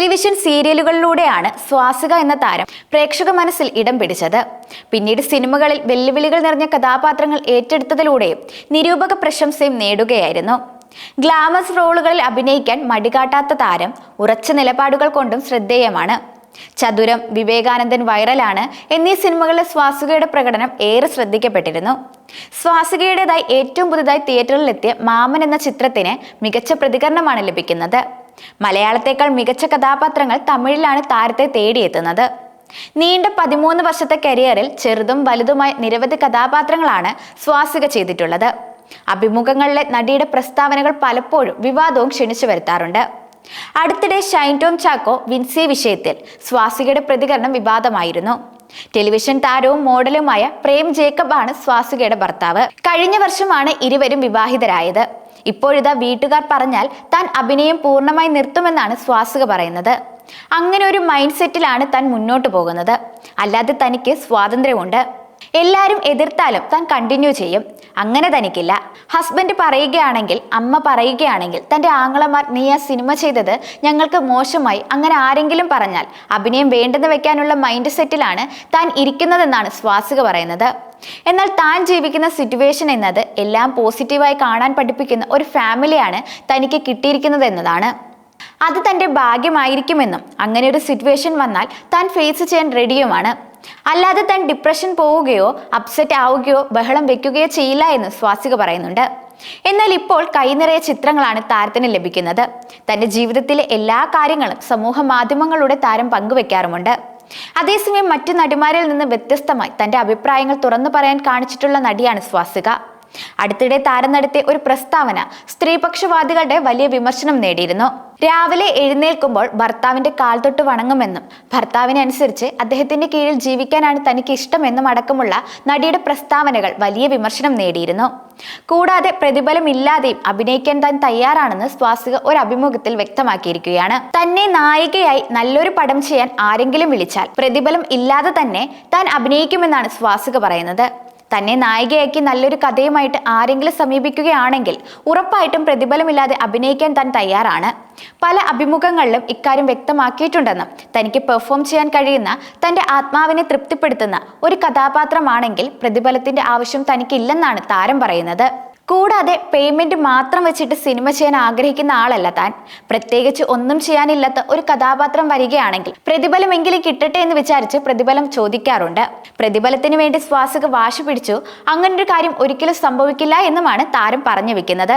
Television സീരിയലുകളിലൂടെയാണ് Swasika എന്ന താരം പ്രേക്ഷക മനസ്സിൽ ഇടം പിടിച്ചത്. പിന്നീട് സിനിമകളിൽ വെല്ലുവിളികൾ നിറഞ്ഞ കഥാപാത്രങ്ങൾ ഏറ്റെടുത്തതിലൂടെയും നിരൂപക പ്രശംസയും നേടുകയായിരുന്നു. ഗ്ലാമസ് റോളുകളിൽ അഭിനയിക്കാൻ മടികാട്ടാത്ത താരം ഉറച്ച നിലപാടുകൾ കൊണ്ടും ശ്രദ്ധേയമാണ്. ചതുരം വിവേകാനന്ദൻ വൈറലാണ് എന്നീ സിനിമകളിലെ സ്വാസികയുടെ പ്രകടനം ഏറെ ശ്രദ്ധിക്കപ്പെട്ടിരുന്നു. സ്വാസികയുടേതായി ഏറ്റവും പുതുതായി തിയേറ്ററിലെത്തിയ മാമൻ എന്ന ചിത്രത്തിന് മികച്ച പ്രതികരണമാണ് ലഭിക്കുന്നത്. മലയാളത്തേക്കാൾ മികച്ച കഥാപാത്രങ്ങൾ തമിഴിലാണ് താരത്തെ തേടിയെത്തുന്നത്. നീണ്ട പതിമൂന്ന് വർഷത്തെ കരിയറിൽ ചെറുതും വലുതുമായ നിരവധി കഥാപാത്രങ്ങളാണ് സ്വാസിക ചെയ്തിട്ടുള്ളത്. അഭിമുഖങ്ങളിലെ നടിയുടെ പ്രസ്താവനകൾ പലപ്പോഴും വിവാദവും ക്ഷണിച്ചു വരുത്താറുണ്ട്. അടുത്തിടെ ഷൈൻ ടോം ചാക്കോ വിൻസി വിഷയത്തിൽ സ്വാസികയുടെ പ്രതികരണം വിവാദമായിരുന്നു. ടെലിവിഷൻ താരവും മോഡലുമായ പ്രേം ജേക്കബ് ആണ് സ്വാസികയുടെ ഭർത്താവ്. കഴിഞ്ഞ വർഷമാണ് ഇരുവരും വിവാഹിതരായത്. ഇപ്പോഴിതാ വീട്ടുകാർ പറഞ്ഞാൽ താൻ അഭിനയം പൂർണമായി നിർത്തുമെന്നാണ് സ്വാസിക പറയുന്നത്. അങ്ങനെ ഒരു മൈൻഡ് സെറ്റിലാണ് താൻ മുന്നോട്ട് പോകുന്നത്. അല്ലാതെ തനിക്ക് സ്വാതന്ത്ര്യമുണ്ട്. എല്ലാവരും എതിർത്താലും താൻ കണ്ടിന്യൂ ചെയ്യും. അങ്ങനെ തനിക്കില്ല. ഹസ്ബൻഡ് പറയുകയാണെങ്കിൽ അമ്മ പറയുകയാണെങ്കിൽ തന്റെ ആങ്ങളമാർ നീ ആ സിനിമ ചെയ്തത് ഞങ്ങൾക്ക് മോശമായി. അങ്ങനെ ആരെങ്കിലും പറഞ്ഞാൽ അഭിനയം വേണ്ടെന്ന് വെക്കാനുള്ള മൈൻഡ് സെറ്റിലാണ് താൻ ഇരിക്കുന്നതെന്നാണ് സ്വാസിക പറയുന്നത്. എന്നാൽ താൻ ജീവിക്കുന്ന സിറ്റുവേഷൻ എന്നത് എല്ലാം പോസിറ്റീവായി കാണാൻ പഠിപ്പിക്കുന്ന ഒരു ഫാമിലിയാണ് തനിക്ക് കിട്ടിയിരിക്കുന്നത് എന്നതാണ്. അത് തന്റെ ഭാഗ്യമായിരിക്കുമെന്നും അങ്ങനെ ഒരു സിറ്റുവേഷൻ വന്നാൽ താൻ ഫേസ് ചെയ്യാൻ റെഡിയുമാണ് അല്ലാതെ താൻ ഡിപ്രഷൻ പോവുകയോ അപ്സെറ്റ് ആവുകയോ ബഹളം വെക്കുകയോ ചെയ്യില്ല എന്ന് സ്വാസിക പറയുന്നുണ്ട്. എന്നാൽ ഇപ്പോൾ കൈനിറയ ചിത്രങ്ങളാണ് താരത്തിന് ലഭിക്കുന്നത്. തന്റെ ജീവിതത്തിലെ എല്ലാ കാര്യങ്ങളും സമൂഹ മാധ്യമങ്ങളുടെ താരം പങ്കുവെക്കാറുമുണ്ട്. അതേസമയം മറ്റു നടിമാരിൽ നിന്ന് വ്യത്യസ്തമായി തന്റെ അഭിപ്രായങ്ങൾ തുറന്നു പറയാൻ കാണിച്ചിട്ടുള്ള നടിയാണ് സ്വാസിക. അടുത്തിടെ താരം നടത്തിയ ഒരു പ്രസ്താവന സ്ത്രീപക്ഷവാദികളുടെ വലിയ വിമർശനം നേടിയിരുന്നു. രാവിലെ എഴുന്നേൽക്കുമ്പോൾ ഭർത്താവിന്റെ കാൽ തൊട്ട് വണങ്ങുമെന്നും ഭർത്താവിനനുസരിച്ച് അദ്ദേഹത്തിന്റെ കീഴിൽ ജീവിക്കാനാണ് തനിക്ക് ഇഷ്ടമെന്നും അടക്കമുള്ള നടിയുടെ പ്രസ്താവനകൾ വലിയ വിമർശനം നേടിയിരുന്നു. കൂടാതെ പ്രതിഫലമില്ലാതെയും അഭിനയിക്കാൻ താൻ തയ്യാറാണെന്ന് സ്വാസിക ഒരു അഭിമുഖത്തിൽ വ്യക്തമാക്കിയിരിക്കുകയാണ്. തന്നെ നായികയായി നല്ലൊരു പടം ചെയ്യാൻ ആരെങ്കിലും വിളിച്ചാൽ പ്രതിഫലം ഇല്ലാതെ തന്നെ താൻ അഭിനയിക്കുമെന്നാണ് സ്വാസിക പറയുന്നത്. തന്നെ നായികയാക്കി നല്ലൊരു കഥയുമായിട്ട് ആരെങ്കിലും സമീപിക്കുകയാണെങ്കിൽ ഉറപ്പായിട്ടും പ്രതിഫലമില്ലാതെ അഭിനയിക്കാൻ താൻ തയ്യാറാണ്. പല അഭിമുഖങ്ങളിലും ഇക്കാര്യം വ്യക്തമാക്കിയിട്ടുണ്ടെന്നും തനിക്ക് പെർഫോം ചെയ്യാൻ കഴിയുന്ന തന്റെ ആത്മാവിനെ തൃപ്തിപ്പെടുത്തുന്ന ഒരു കഥാപാത്രമാണെങ്കിൽ പ്രതിഫലത്തിന്റെ ആവശ്യം തനിക്കില്ലെന്നാണ് താരം പറയുന്നത്. കൂടാതെ പേയ്മെന്റ് മാത്രം വെച്ചിട്ട് സിനിമ ചെയ്യാൻ ആഗ്രഹിക്കുന്ന ആളല്ല താൻ. പ്രത്യേകിച്ച് ഒന്നും ചെയ്യാനില്ലാത്ത ഒരു കഥാപാത്രം വരികയാണെങ്കിൽ പ്രതിഫലമെങ്കിലും കിട്ടട്ടെ എന്ന് വിചാരിച്ച് പ്രതിഫലം ചോദിക്കാറുണ്ട്. പ്രതിഫലത്തിന് വേണ്ടി സ്വാസിക വാശി പിടിച്ചു. അങ്ങനൊരു കാര്യം ഒരിക്കലും സംഭവിക്കില്ല എന്നുമാണ് താരം പറഞ്ഞു വെക്കുന്നത്.